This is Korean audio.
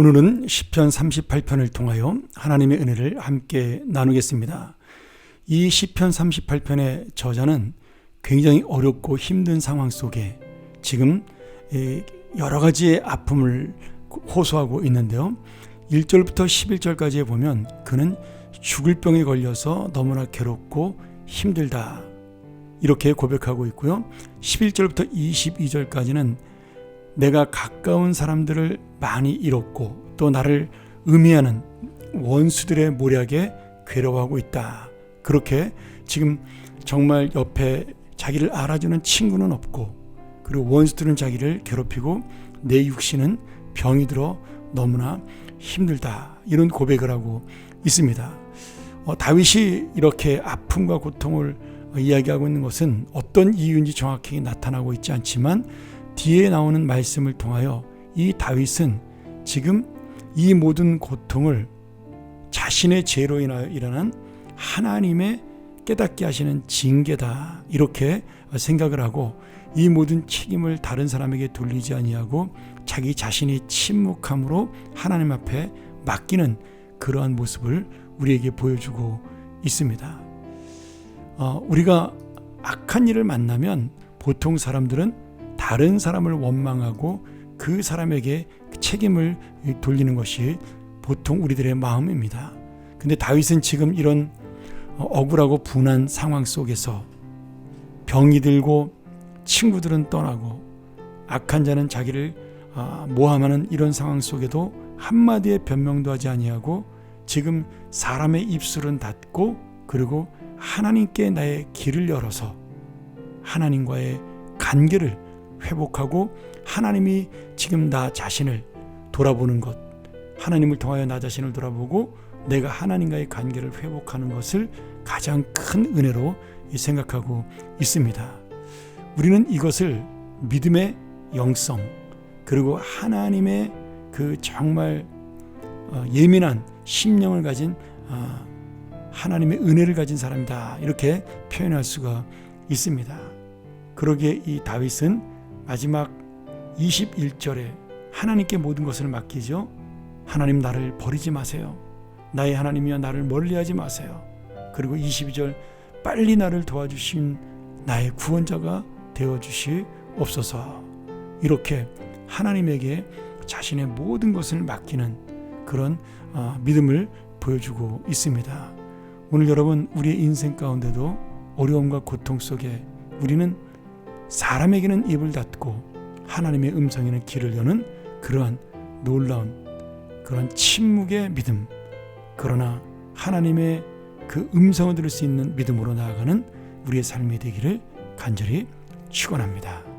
오늘은 시편 38편을 통하여 하나님의 은혜를 함께 나누겠습니다. 이 시편 38편의 저자는 굉장히 어렵고 힘든 상황 속에 지금 여러 가지의 아픔을 호소하고 있는데요. 1절부터 11절까지에 보면 그는 죽을 병에 걸려서 너무나 괴롭고 힘들다. 이렇게 고백하고 있고요. 11절부터 22절까지는 내가 가까운 사람들을 많이 잃었고 또 나를 의미하는 원수들의 모략에 괴로워하고 있다. 그렇게 지금 정말 옆에 자기를 알아주는 친구는 없고 그리고 원수들은 자기를 괴롭히고 내 육신은 병이 들어 너무나 힘들다. 이런 고백을 하고 있습니다. 어, 다윗이 이렇게 아픔과 고통을 이야기하고 있는 것은 어떤 이유인지 정확히 나타나고 있지 않지만 뒤에 나오는 말씀을 통하여 이 다윗은 지금 이 모든 고통을 자신의 죄로 인하여 일어난 하나님의 깨닫게 하시는 징계다 이렇게 생각을 하고 이 모든 책임을 다른 사람에게 돌리지 아니하고 자기 자신이 침묵함으로 하나님 앞에 맡기는 그러한 모습을 우리에게 보여주고 있습니다. 어, 우리가 악한 일을 만나면 보통 사람들은 다른 사람을 원망하고 그 사람에게 책임을 돌리는 것이 보통 우리들의 마음입니다. 근데 다윗은 지금 이런 억울하고 분한 상황 속에서 병이 들고 친구들은 떠나고 악한 자는 자기를 아, 모함하는 이런 상황 속에도 한마디의 변명도 하지 아니하고 지금 사람의 입술은 닫고 그리고 하나님께 나의 길을 열어서 하나님과의 관계를 회복하고 하나님이 지금 나 자신을 돌아보는 것, 하나님을 통하여 나 자신을 돌아보고 내가 하나님과의 관계를 회복하는 것을 가장 큰 은혜로 생각하고 있습니다. 우리는 이것을 믿음의 영성, 그리고 하나님의 그 정말 어, 예민한 심령을 가진 어, 하나님의 은혜를 가진 사람이다. 이렇게 표현할 수가 있습니다. 그러기에 이 다윗은 마지막 21절에 하나님께 모든 것을 맡기죠. 하나님 나를 버리지 마세요. 나의 하나님이여 나를 멀리하지 마세요. 그리고 22절 빨리 나를 도와주신 나의 구원자가 되어 주시옵소서. 이렇게 하나님에게 자신의 모든 것을 맡기는 그런 어, 믿음을 보여주고 있습니다. 오늘 여러분 우리의 인생 가운데도 어려움과 고통 속에 우리는 사람에게는 입을 닫고 하나님의 음성에는 길을 여는 그러한 놀라운 그런 침묵의 믿음 그러나 하나님의 그 음성을 들을 수 있는 믿음으로 나아가는 우리의 삶이 되기를 간절히 축원합니다.